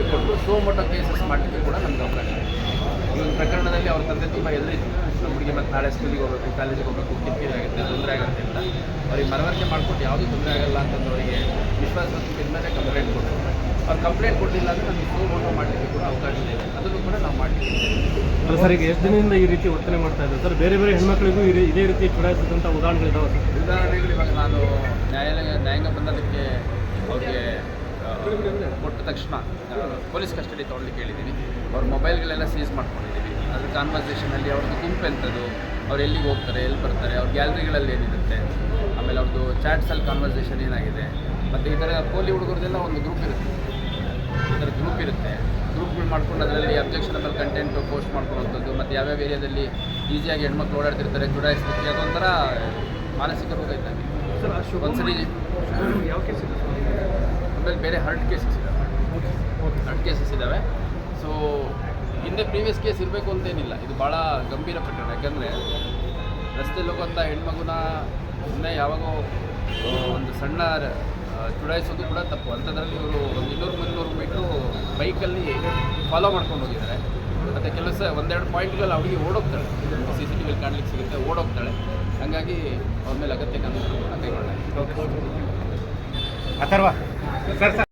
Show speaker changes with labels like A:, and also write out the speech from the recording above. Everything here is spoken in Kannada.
A: ಹೇಳಿಕೆ ಕೊಟ್ಟು ಸೋ ಮೋಟೋ ಕೇಸಸ್ ಮಾಡಲಿಕ್ಕೆ ಕೂಡ ನಮ್ಗೆ ಅವಕಾಶ ಇದೆ. ಈ ಒಂದು ಪ್ರಕರಣದಲ್ಲಿ ಅವ್ರ ತಂದೆ ತುಂಬ ಎದುರಿತ್ತು ನಮ್ಮ ಹುಡುಗಿ ಮತ್ತು ನಾಳೆ ಸ್ಕೂಲಿಗೆ ಹೋಗಬೇಕು ಕಾಲೇಜಿಗೆ ಹೋಗಬೇಕು ಕಿರಿಕಿರಿ ಆಗುತ್ತೆ ತೊಂದರೆ ಆಗುತ್ತೆ ಅಂತ ಅವ್ರಿಗೆ ಮನವರಿಕೆ ಮಾಡ್ಕೊಂಡು ಯಾವುದೂ ತೊಂದರೆ ಆಗಲ್ಲ ಅಂತಂದು ಅವರಿಗೆ ವಿಶ್ವಾಸ ಮೇಲೆ ಕಂಪ್ಲೇಂಟ್ ಕೊಟ್ಟರು ಅವ್ರು ಕಂಪ್ಲೇಂಟ್ ಕೊಡಲಿಲ್ಲ ಅಂದರೆ ನಮಗೆ ಸೋ ಮೋಟೋ ಮಾಡಲಿಕ್ಕೆ ಕೂಡ ಅವಕಾಶ ಇದೆ. ಅದನ್ನು ಕೂಡ ನಾವು ಮಾಡಲಿಕ್ಕೆ
B: ಅಲ್ಲ ಸರ್ ಈಗ ಎಷ್ಟು ದಿನದಿಂದ ಈ ರೀತಿ ವರ್ತನೆ ಮಾಡ್ತಾ ಇದ್ದಾರೆ? ಸರ್ ಬೇರೆ ಬೇರೆ ಹೆಣ್ಮಕ್ಳಿಗೂ ಇದೇ ರೀತಿ ಚುಡಾಯಿಸಿದಂಥ ಉದಾಹರಣೆಗಳಿದ್ದಾವೆ ಸರ್?
A: ಉದಾಹರಣೆಗಳು ಇವಾಗ ನಾನು ನ್ಯಾಯಾಲಯ ನ್ಯಾಯಾಂಗ ಬಂದದಕ್ಕೆ ಆ, ಕೊಟ್ಟ ತಕ್ಷಣ ಪೊಲೀಸ್ ಕಸ್ಟಡಿ ತೊಗೊಳ್ಲಿಕ್ಕೆ ಹೇಳಿದ್ದೀನಿ ಅವ್ರ ಮೊಬೈಲ್ಗಳೆಲ್ಲ ಸೀಸ್ ಮಾಡ್ಕೊಂಡಿದ್ದೀವಿ ಅದ್ರ ಕಾನ್ವರ್ಸೇಷನಲ್ಲಿ ಅವ್ರದ್ದು ಗುಂಪು ಎಂಥದ್ದು ಅವ್ರು ಎಲ್ಲಿಗೆ ಹೋಗ್ತಾರೆ ಎಲ್ಲಿ ಬರ್ತಾರೆ ಅವ್ರ ಗ್ಯಾಲರಿಗಳಲ್ಲಿ ಏನಿರುತ್ತೆ ಆಮೇಲೆ ಅವ್ರದ್ದು ಚಾಟ್ಸಲ್ಲಿ ಕಾನ್ವರ್ಸೇಷನ್ ಏನಾಗಿದೆ ಮತ್ತು ಈ ಥರ ಪೋಲಿ ಹುಡುಗರದೆಲ್ಲ ಒಂದು ಗ್ರೂಪ್ ಇರುತ್ತೆ. ಈ ಥರ ಗ್ರೂಪ್ ಇರುತ್ತೆ. ಗ್ರೂಪ್ಗಳು ಮಾಡ್ಕೊಂಡು ಅದರಲ್ಲಿ ಅಬ್ಜೆಕ್ಷನಬಲ್ ಕಂಟೆಂಟು ಪೋಸ್ಟ್ ಮಾಡ್ಕೊಳ್ಳೋಂಥದ್ದು ಮತ್ತು ಯಾವ್ಯಾವ ಏರಿಯಾದಲ್ಲಿ ಈಸಿಯಾಗಿ ಹೆಣ್ಮಕ್ಳು ಓಡಾಡ್ತಿರ್ತಾರೆ ಚುಡಾಯಿಸ್ಲಿಕ್ಕೆ ಅದೊಂಥರ ಮಾನಸಿಕ ರೋಗ ಇದ್ದಂಗೆ.
B: ಸರ್
A: ಒಂದ್ಸರಿ
B: ಯಾವ ಕೇಸ್ ಇದೆ
A: ಆಮೇಲೆ ಬೇರೆ ಹರ್ಟ್ ಕೇಸಸ್ ಇದ್ದಾವೆ ಹರ್ಟ್ ಕೇಸಸ್ ಇದ್ದಾವೆ ಸೊ ಹಿಂದೆ ಪ್ರೀವಿಯಸ್ ಕೇಸ್ ಇರಬೇಕು ಅಂತೇನಿಲ್ಲ. ಇದು ಭಾಳ ಗಂಭೀರ ಪ್ರಕರಣ. ಯಾಕಂದರೆ ರಸ್ತೆಯಲ್ಲಿ ಹೋಗುವಂಥ ಹೆಣ್ಮಗುನ ಸುಮ್ಮನೆ ಯಾವಾಗೋ ಒಂದು ಸಣ್ಣ ಚುಡಾಯಿಸೋದು ಕೂಡ ತಪ್ಪು. ಅಂಥದ್ರಲ್ಲಿ ಇವರು ಒಂದು ಇನ್ನೂರು ಮುನ್ನೂರು ಮೀಟ್ರು ಬೈಕಲ್ಲಿ ಫಾಲೋ ಮಾಡ್ಕೊಂಡು ಹೋಗಿದ್ದಾರೆ. ಮತ್ತು ಕೆಲಸ ಒಂದೆರಡು ಪಾಯಿಂಟ್ಗಳು ಅವಳಿಗೆ ಓಡೋಗ್ತಾಳೆ. ಸಿ ಸಿ ಟಿ ವಿಲಿ ಕಾಣ್ಲಿಕ್ಕೆ ಸಿಗುತ್ತೆ ಓಡೋಗ್ತಾಳೆ. ಹಾಗಾಗಿ ಅವ್ರ ಮೇಲೆ ಅಗತ್ಯ ಕಾನೂನು ಕೈಗೊಳ್ಳಲಾಗಿದೆ.
B: ಅಥರ್ವ. Sir sir.